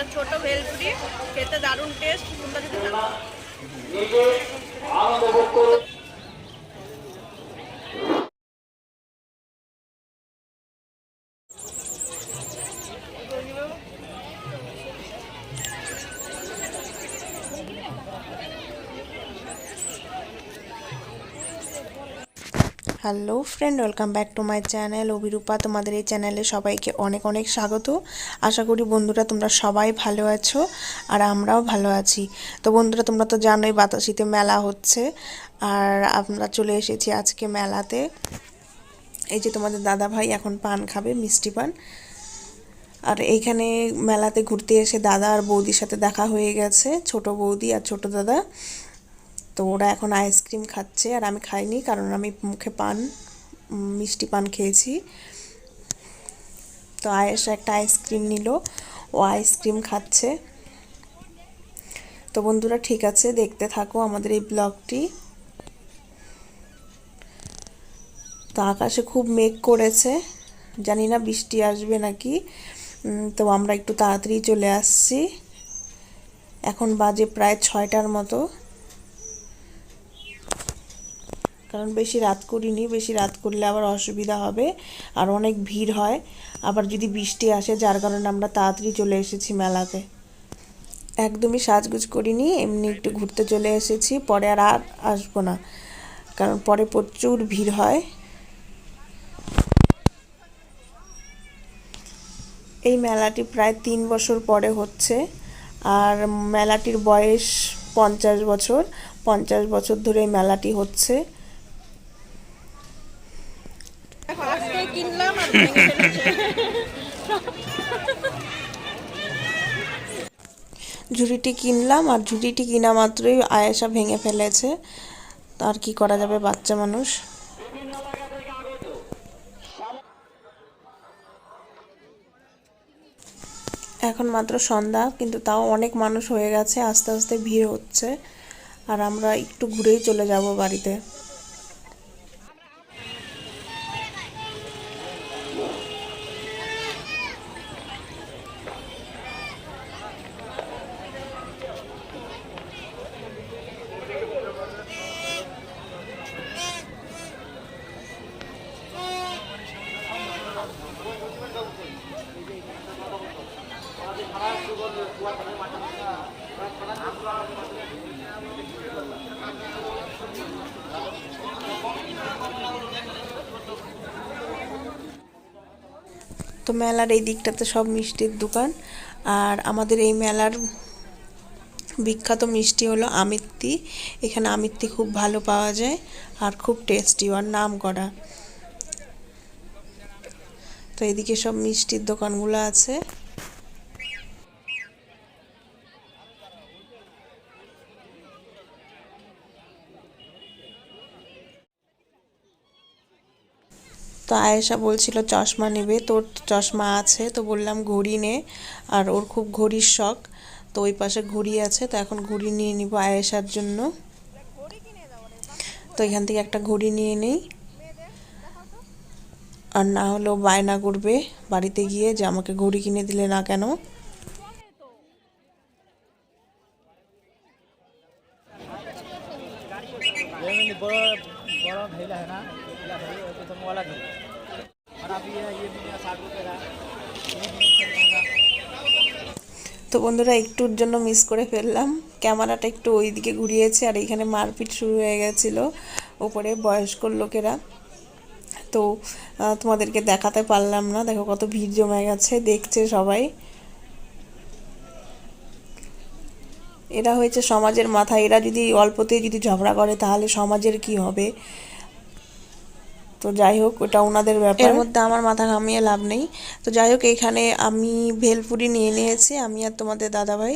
এটা ছোট ভেলপুরি খেতে দারুণ টেস্ট তোমরা যদি hello friend, welcome back to my channel. Abhirupa, তোমাদের এই চ্যানেলে সবাইকে অনেক অনেক স্বাগত। আশা করি বন্ধুরা তোমরা সবাই ভালো আছো আর আমরাও ভালো আছি। তো বন্ধুরা, তোমরা তো জানোই বাতাসিতে মেলা হচ্ছে আর আমরা চলে এসেছি আজকে মেলাতে। এই যে তোমাদের দাদা ভাই এখন পান খাবে, মিষ্টি পান। আর এইখানে মেলাতে ঘুরতে এসে দাদা আর বৌদির সাথে দেখা হয়ে গেছে, ছোট বৌদি আর ছোট দাদা। তো ওরা এখন আইসক্রিম খাচ্ছে আর আমি খাইনি কারণ আমি মুখে পান মিষ্টি পান খেয়েছি। তো আয়েশা একটা আইসক্রিম নিল, ও আইসক্রিম খাচ্ছে। তো বন্ধুরা ঠিক আছে, দেখতে থাকো আমাদের এই ব্লগটি তো আকাশে খুব মেঘ করেছে, জানি না বৃষ্টি আসবে নাকি। তো আমরা একটু তাড়াতাড়ি চলে আসছি। এখন বাজে প্রায় ছয়টার মতো। কারণ বেশি রাত করিনি, বেশি রাত করলে আবার অসুবিধা হবে আর অনেক ভিড় হয়। আবার যদি বৃষ্টি আসে, যার কারণে আমরা তাড়াতাড়ি চলে এসেছি মেলাতে। একদমই সাজগুজ করিনি, এমনি একটু ঘুরতে চলে এসেছি, পরে আর আর আসব না, কারণ পরে প্রচুর ভিড় হয়। এই মেলাটি প্রায় তিন বছর পরে হচ্ছে, আর মেলাটির বয়স পঞ্চাশ বছর পঞ্চাশ বছর ধরে এই মেলাটি হচ্ছে আজকে কিনলাম আর ভেঙে ফেলেছে। ঝুড়িটি কিনলাম আর ঝুড়িটি কিনা মাত্রই আয়েশা ভেঙে ফেলেছে। আর কি করা যাবে বাচ্চা মানুষ? এখন মাত্র সন্ধ্যা, কিন্তু তাও অনেক মানুষ হয়ে গেছে, আস্তে আস্তে ভিড় হচ্ছে। আর আমরা একটু ঘুরেই চলে যাব বাড়িতে। তো মেলার এই দিকটাতে সব মিষ্টির দোকান। আর আমাদের এই মেলার বিখ্যাত মিষ্টি হলো আমিত্তি। এখানে আমিত্তি খুব ভালো পাওয়া যায় আর খুব টেস্টি আর নাম করা। তো এদিকে সব মিষ্টির দোকানগুলো আছে। তো আয়েশা বলছিল, চশমা নেবে, তোর চশমা আছে। তো বললাম, ঘড়ি নে। আর ওর খুব ঘড়ির শখ, তো ওই পাশে ঘড়ি আছে, তো এখন ঘড়ি নিয়ে নিব আয়েশার জন্য। তো এখান থেকে একটা ঘড়ি নিয়ে নিই। আর না হলেও বায়না করবে বাড়িতে গিয়ে যে আমাকে ঘড়ি কিনে দিলে না কেন। মানে বড় বড় ভাইলা হ্যাঁ না? ভেলা হ্যাঁ তো মোলা তো বন্ধুরা একটুর জন্য মিস করে ফেললাম। ক্যামেরাটা একটু ওই দিকে ঘুরিয়েছে আর এখানে মারপিট শুরু হয়ে গেছিল ওপরে বয়স্ক লোকেরা। তো তোমাদেরকে দেখাতে পারলাম না। দেখো কত ভিড় জমে গেছে, দেখছে সবাই। এরা হয়েছে সমাজের মাথা। এরা যদি অল্পতেই যদি ঝগড়া করে, তাহলে সমাজের কি হবে? তো যাই হোক ওটা ওনাদের ব্যাপার। এর মধ্যে আমার মাথা ঘামিয়ে লাভ নেই। তো যাই হোক এখানে আমি ভেলপুরি নিয়ে নিয়েছি আমি আর তোমাদের দাদাভাই।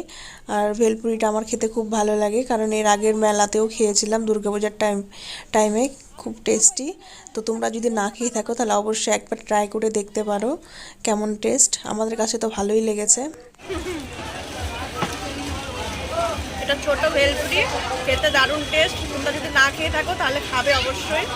আর ভেলপুরিটা আমার খেতে খুব ভালো লাগে কারণ এর আগের মেলাতেও খেয়েছিলাম দুর্গাপূজার টাইম টাইমে খুব টেস্টি। তো তোমরা যদি না খেয়ে থাকো তাহলে অবশ্যই একবার ট্রাই করে দেখতে পারো কেমন টেস্ট। আমাদের কাছে তো ভালোই লেগেছে। এটা ছোট ভেলপুরি খেতে দারুণ টেস্ট। তোমরা যদি না খেয়ে থাকো তাহলে খাবে অবশ্যই।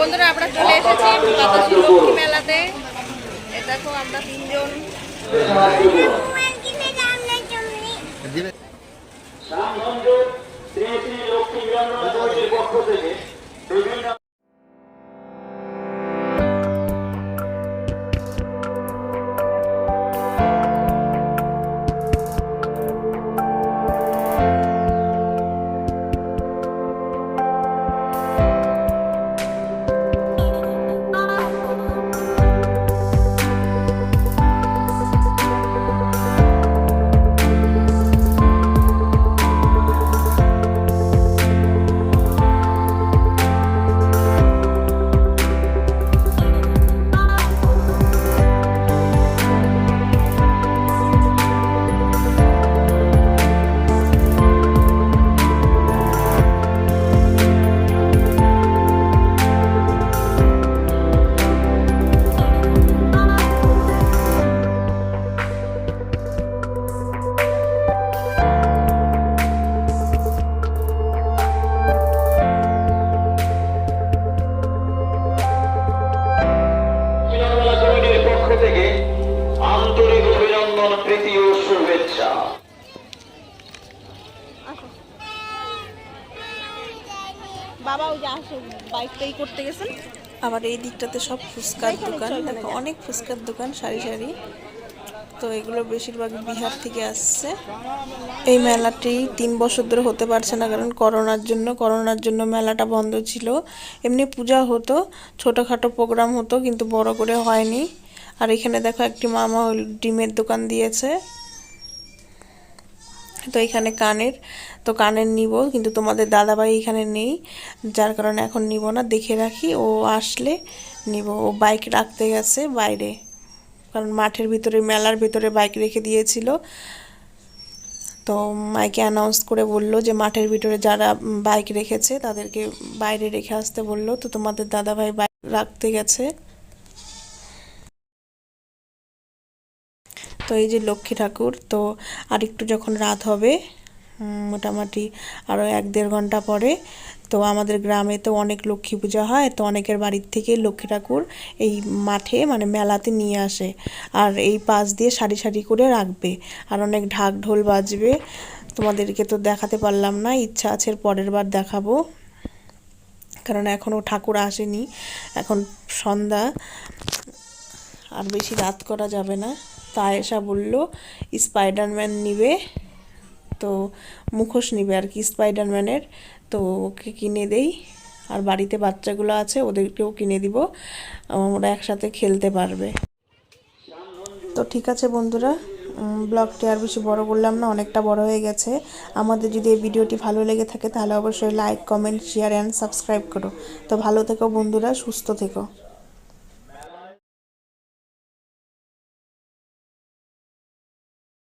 বন্ধুরা, আমরা চলে এসেছি মাতাশ্রী লক্ষ্মী মেলাতে। এটা তো আমরা তিনজন। শ্রী শ্রী লক্ষ্মী গ্রাম পক্ষ থেকে বিভিন্ন থেকে আন্তরিক অভিনন্দন প্রীতি ও শুভেচ্ছা। বাবা ওই যে বাইকটাই করতে গেছেন? আবার এই দিকটাতে সব ফুচকার দোকান দেখো অনেক ফুচকার দোকান সারি সারি। তো এগুলো বেশিরভাগ বিহার থেকে আসছে। এই মেলাটি তিন বছর ধরে হতে পারছে না কারণ করোনার জন্য করোনার জন্য মেলাটা বন্ধ ছিল। এমনি পূজা হতো ছোটোখাটো প্রোগ্রাম হতো কিন্তু বড় করে হয়নি। আর এখানে দেখো একটি মামা ডিমের দোকান দিয়েছে। তো এখানে কানের, তো কানের নিব, কিন্তু তোমাদের দাদাভাই এখানে নেই, যার কারণে এখন নিব না, দেখে রাখি, ও আসলে নিব। ও বাইক রাখতে গেছে বাইরে, কারণ মাঠের ভিতরে, মেলার ভিতরে বাইক রেখে দিয়েছিল। তো মাইকে অ্যানাউন্স করে বলল যে মাঠের ভিতরে যারা বাইক রেখেছে, তাদেরকে বাইরে রেখে আসতে বলল। তো তোমাদের দাদাভাই বাইক রাখতে গেছে। তো এই যে লক্ষ্মী ঠাকুর, তো আর একটু যখন রাত হবে মোটামুটি আরও এক দেড় ঘণ্টা পরে, তো আমাদের গ্রামে তো অনেক লক্ষ্মী পূজা হয়, তো অনেকের বাড়ির থেকে লক্ষ্মী ঠাকুর এই মাঠে মানে মেলাতে নিয়ে আসে। আর এই পাশ দিয়ে সারি সারি করে রাখবে। আর অনেক ঢাক ঢোল বাজবে। তোমাদেরকে তো দেখাতে পারলাম না, ইচ্ছা আছে পরের বার দেখাবো। কারণ এখনও ঠাকুর আসেনি, এখন সন্ধ্যা। আর বেশি রাত করা যাবে না। তা এসা বলল, স্পাইডারম্যান নিবে। তো মুখোশ নিবে আর কি, স্পাইডারম্যানের। তো ওকে কিনে দেই। আর বাড়িতে বাচ্চাগুলো আছে, ওদেরকেও কিনে দিব। ওরা একসাথে খেলতে পারবে। তো ঠিক আছে বন্ধুরা ব্লগটি আর বেশি বড় করলাম না, অনেকটা বড় হয়ে গেছে। আমাদের যদি এই ভিডিওটি ভালো লেগে থাকে, তাহলে অবশ্যই like comment share and subscribe করো। তো ভালো থেকো বন্ধুরা, সুস্থ থেকো।